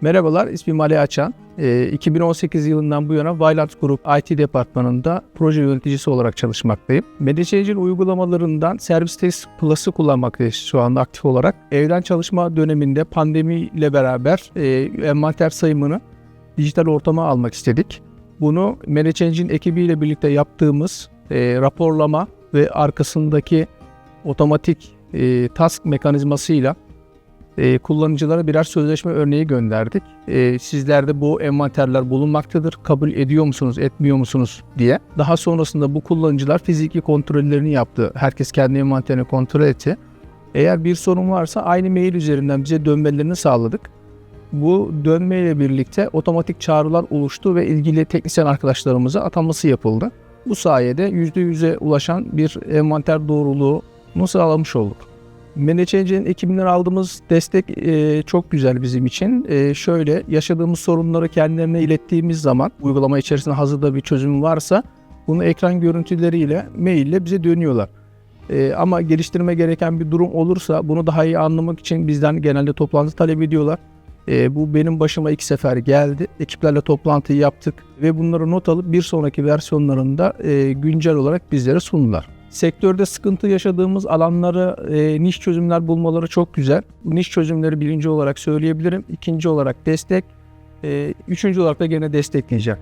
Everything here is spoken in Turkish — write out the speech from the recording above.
Merhabalar, ismim Ali Açan. Ee, 2018 yılından bu yana Violet Group IT departmanında proje yöneticisi olarak çalışmaktayım. Medicagil uygulamalarından Service Test Plus'ı kullanmaktayız şu anda aktif olarak. Evden çalışma döneminde pandemiyle beraber e, envanter sayımını dijital ortama almak istedik. Bunu Medicagil'in ekibiyle birlikte yaptığımız e, raporlama ve arkasındaki otomatik e, task mekanizmasıyla e, kullanıcılara birer sözleşme örneği gönderdik. E, sizlerde bu envanterler bulunmaktadır. Kabul ediyor musunuz, etmiyor musunuz diye. Daha sonrasında bu kullanıcılar fiziki kontrollerini yaptı. Herkes kendi envanterini kontrol etti. Eğer bir sorun varsa aynı mail üzerinden bize dönmelerini sağladık. Bu dönmeyle birlikte otomatik çağrılar oluştu ve ilgili teknisyen arkadaşlarımıza atanması yapıldı. Bu sayede %100'e ulaşan bir envanter doğruluğunu sağlamış olduk. Managing'in ekibinden aldığımız destek e, çok güzel bizim için. E, şöyle yaşadığımız sorunları kendilerine ilettiğimiz zaman uygulama içerisinde hazırda bir çözüm varsa bunu ekran görüntüleriyle maille bize dönüyorlar. E, ama geliştirme gereken bir durum olursa bunu daha iyi anlamak için bizden genelde toplantı talep ediyorlar. E, bu benim başıma iki sefer geldi. Ekiplerle toplantıyı yaptık ve bunları not alıp bir sonraki versiyonlarında e, güncel olarak bizlere sundular. Sektörde sıkıntı yaşadığımız alanları e, niş çözümler bulmaları çok güzel. Niş çözümleri birinci olarak söyleyebilirim. İkinci olarak destek. E, üçüncü olarak da gene destekleyeceğim.